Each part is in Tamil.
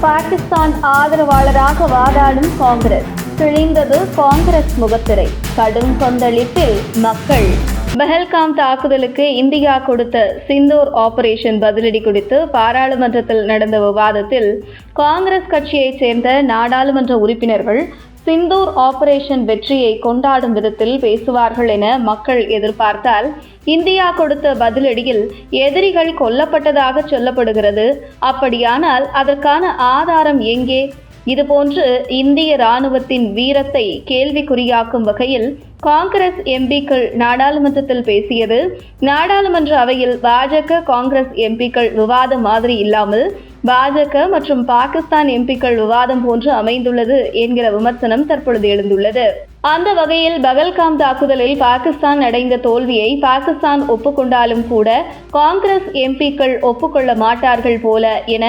பாகிஸ்தான் ஆதரவாளராக வாதாடும் காங்கிரஸ். கிழிந்தது காங்கிரஸ் முகத்திரை. கடும் கொந்தளிப்பில் மக்கள். பெஹல்காம் தாக்குதலுக்கு இந்தியா கொடுத்த சிந்தூர் ஆபரேஷன் பதிலடி குறித்து பாராளுமன்றத்தில் நடந்த விவாதத்தில் காங்கிரஸ் கட்சியைச் சேர்ந்த நாடாளுமன்ற உறுப்பினர்கள் சிந்தூர் ஆபரேஷன் வெற்றியை கொண்டாடும் விதத்தில் பேசுவார்கள் என மக்கள் எதிர்பார்த்தால் இந்தியா கொடுத்த பதிலடியில் எதிரிகள் கொல்லப்பட்டதாக சொல்லப்படுகிறது. அப்படியானால் அதற்கான ஆதாரம் எங்கே? இதுபோன்று இந்திய ராணுவத்தின் வீரத்தை கேள்விக்குறியாக்கும் வகையில் காங்கிரஸ் எம்பிக்கள் நாடாளுமன்றத்தில் பேசியது நாடாளுமன்ற அவையில் பாஜக காங்கிரஸ் எம்பிக்கள் விவாதம் மாதிரி இல்லாமல் பாஜக மற்றும் பாகிஸ்தான் எம்பிக்கள் விவாதம் போன்று அமைந்துள்ளது என்கிற விமர்சனம் தற்பொழுது எழுந்துள்ளது. அந்த வகையில் பகல்காம் தாக்குதலில் பாகிஸ்தான் அடைந்த தோல்வியை பாகிஸ்தான் ஒப்புக்கொண்டாலும் கூட காங்கிரஸ் எம்பிக்கள் ஒப்புக்கொள்ள மாட்டார்கள் போல என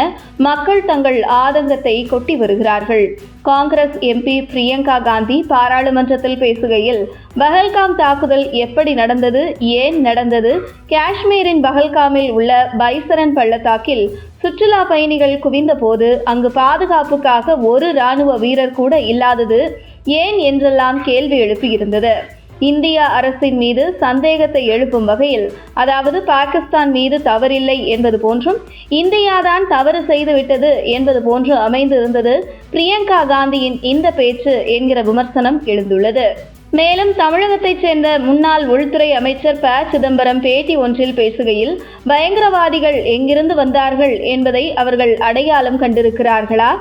மக்கள் தங்கள் ஆதங்கத்தை கொட்டி வருகிறார்கள். காங்கிரஸ் எம்பி பிரியங்கா காந்தி பாராளுமன்றத்தில் பேசுகையில் பகல்காம் தாக்குதல் எப்படி நடந்தது ஏன் நடந்தது? காஷ்மீரின் பகல்காமில் உள்ள பைசரன் பள்ளத்தாக்கில் சுற்றுலா பயணிகள் குவிந்த போது அங்கு பாதுகாப்புக்காக ஒரு ராணுவ வீரர் கூட இல்லாதது ஏன் என்றெல்லாம் கேள்வி எழுப்பியிருந்தது? இந்திய அரசின் மீது சந்தேகத்தை எழுப்பும் வகையில் அதாவது பாகிஸ்தான் மீது தவறில்லை என்பது போன்றும் இந்தியாதான் தவறு செய்துவிட்டது என்பது போன்று அமைந்திருந்தது பிரியங்கா காந்தியின் இந்த பேச்சு என்கிற விமர்சனம் எழுந்துள்ளது. மேலும் தமிழகத்தைச் சேர்ந்த முன்னாள் உள்துறை அமைச்சர் ப. சிதம்பரம் பேட்டி ஒன்றில் பேசுகையில் பயங்கரவாதிகள் எங்கிருந்து வந்தார்கள் என்பதை அவர்கள் அடையாளம் கண்டிருக்கிறார்களா?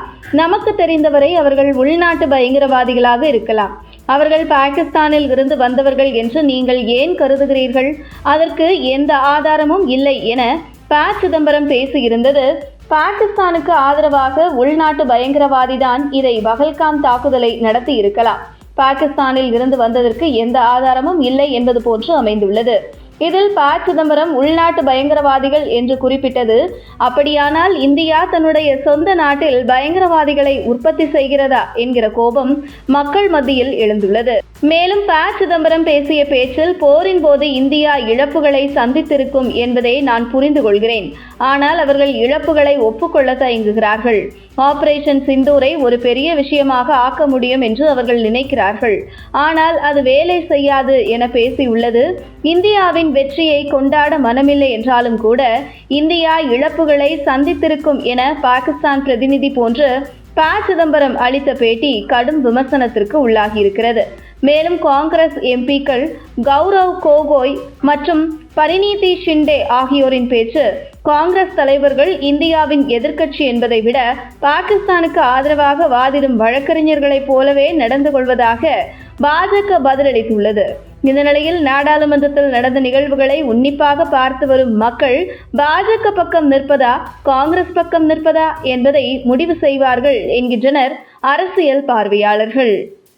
நமக்கு தெரிந்தவரை அவர்கள் உள்நாட்டு பயங்கரவாதிகளாக இருக்கலாம். அவர்கள் பாகிஸ்தானில் இருந்து வந்தவர்கள் என்று நீங்கள் ஏன் கருதுகிறீர்கள்? அதற்கு எந்த ஆதாரமும் இல்லை என ப. சிதம்பரம் பேசியிருந்தது. பாகிஸ்தானுக்கு ஆதரவாக உள்நாட்டு பயங்கரவாதிதான் இதை பகல்காம் தாக்குதலை நடத்தி இருக்கலாம் பாகிஸ்தானில் இருந்து வந்ததற்கு எந்த ஆதாரமும் இல்லை என்பது போன்று அமைந்துள்ளது. இதில் ப சிதம்பரம் உள்நாட்டு பயங்கரவாதிகள் என்று குறிப்பிட்டது. அப்படியானால் இந்தியா தன்னுடைய சொந்த நாட்டில் பயங்கரவாதிகளை உற்பத்தி செய்கிறதா என்கிற கோபம் மக்கள் மத்தியில் எழுந்துள்ளது. மேலும் ப சிதம்பரம் பேசிய பேச்சில் போரின் போது இந்தியா இழப்புகளை சந்தித்திருக்கும் என்பதை நான் புரிந்து கொள்கிறேன். ஆனால் அவர்கள் இழப்புகளை ஒப்புக்கொள்ள தயங்குகிறார்கள். ஆபரேஷன் சிந்தூரை ஒரு பெரிய விஷயமாக ஆக்க முடியும் என்று அவர்கள் நினைக்கிறார்கள். ஆனால் அது வேலை செய்யாது என பேசியுள்ளது. இந்தியாவின் வெற்றியை கொண்டாட மனமில்லை என்றாலும் கூட இந்தியா இழப்புகளை சந்தித்திருக்கும் என பாகிஸ்தான் பிரதிநிதி போன்று ப. சிதம்பரம் அளித்த பேட்டி கடும் விமர்சனத்திற்கு உள்ளாகியிருக்கிறது. மேலும் காங்கிரஸ் எம்பிக்கள் கௌரவ் கோகோய் மற்றும் பரிநீதி ஷிண்டே ஆகியோரின் பேச்சு காங்கிரஸ் தலைவர்கள் இந்தியாவின் எதிர்க்கட்சி என்பதை விட பாகிஸ்தானுக்கு ஆதரவாக வாதிடும் வழக்கறிஞர்களைப் போலவே நடந்து கொள்வதாக பாஜக பதிலளித்துள்ளது. இந்த நிலையில் நாடாளுமன்றத்தில் நடந்த நிகழ்வுகளை உன்னிப்பாக பார்த்து வரும் மக்கள் பாஜக பக்கம் நிற்பதா காங்கிரஸ் பக்கம் நிற்பதா என்பதை முடிவு செய்வார்கள் என்கின்றனர் அரசியல் பார்வையாளர்கள்.